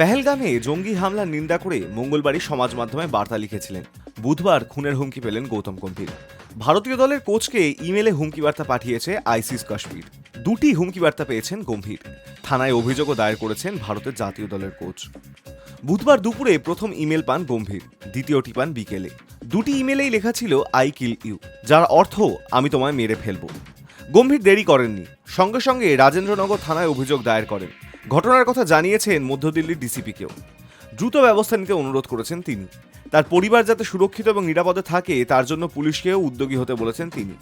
পেহেলগামে জঙ্গি হামলার নিন্দা করে মঙ্গলবারই সমাজ মাধ্যমে বার্তা লিখেছিলেন। বুধবার খুনের হুমকি পেলেন গৌতম গম্ভীর। ভারতীয় দলের কোচকে ইমেলে হুমকি বার্তা পাঠিয়েছে আইসিস কাশ্মীর। দুটি হুমকি বার্তা পেয়েছেন গম্ভীর। থানায় অভিযোগও দায়ের করেছেন ভারতের জাতীয় দলের কোচ। বুধবার দুপুরে প্রথম ইমেল পান গম্ভীর, দ্বিতীয়টি পান বিকেলে। দুটি ইমেলেই লেখা ছিল, আই কিল ইউ যার অর্থ, আমি তোমায় মেরে ফেলব গম্ভীর দেরি করেননি। সঙ্গে সঙ্গে রাজেন্দ্রনগর থানায় অভিযোগ দায়ের করেন। ঘটনার কথা জানিয়েছেন মধ্য দিল্লির ডিসিপিকেও। দ্রুত ব্যবস্থা নিতে অনুরোধ করেছেন তিনি। তার পরিবার যাতে সুরক্ষিত এবং নিরাপদে থাকে, তার জন্য পুলিশকেও উদ্যোগী হতে বলেছেন তিনি।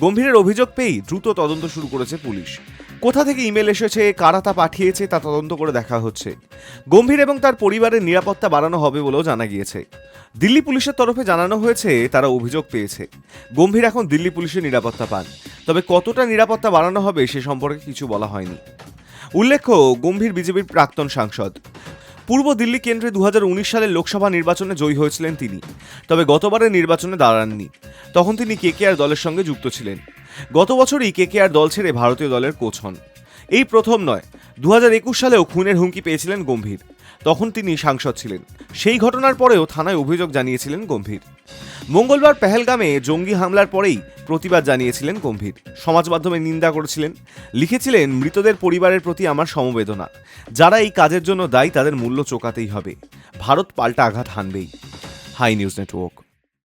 গম্ভীরের অভিযোগ পেয়েই দ্রুত তদন্ত শুরু করেছে পুলিশ। কোথা থেকে ইমেল এসেছে, কারা তা পাঠিয়েছে, তা তদন্ত করে দেখা হচ্ছে। গম্ভীর এবং তার পরিবারের নিরাপত্তা বাড়ানো হবে বলেও জানা গিয়েছে। দিল্লি পুলিশের তরফে জানানো হয়েছে, তারা অভিযোগ পেয়েছে। গম্ভীর এখন দিল্লি পুলিশের নিরাপত্তা পান। তবে কতটা নিরাপত্তা বাড়ানো হবে, সে সম্পর্কে কিছু বলা হয়নি। উল্লেখ্য, গম্ভীর বিজেপির প্রাক্তন সাংসদ। পূর্ব দিল্লি কেন্দ্রে দু হাজার উনিশ সালের লোকসভা নির্বাচনে জয়ী হয়েছিলেন তিনি। তবে গতবারের নির্বাচনে দাঁড়াননি। তখন তিনি কেকেআর দলের সঙ্গে যুক্ত ছিলেন। গত বছরই কেকেআর দল ছেড়ে ভারতীয় দলের কোচ হন। এই প্রথম নয় দু সালেও খুনের হুমকি পেয়েছিলেন গম্ভীর। তখন তিনি সাংসদ ছিলেন। সেই ঘটনার পরেও থানায় অভিযোগ জানিয়েছিলেন গম্ভীর। মঙ্গলবার পেহেলগামে জঙ্গি হামলার পরেই প্রতিবাদ জানিয়েছিলেন গম্ভীর। সমাজ মাধ্যমে নিন্দা করেছিলেন। লিখেছিলেন, মৃতদের পরিবারের প্রতি আমার সমবেদনা। যারা এই কাজের জন্য দায়ী, তাদের মূল্য চোকাতেই হবে। ভারত পাল্টা আঘাত হানবেই। High news network.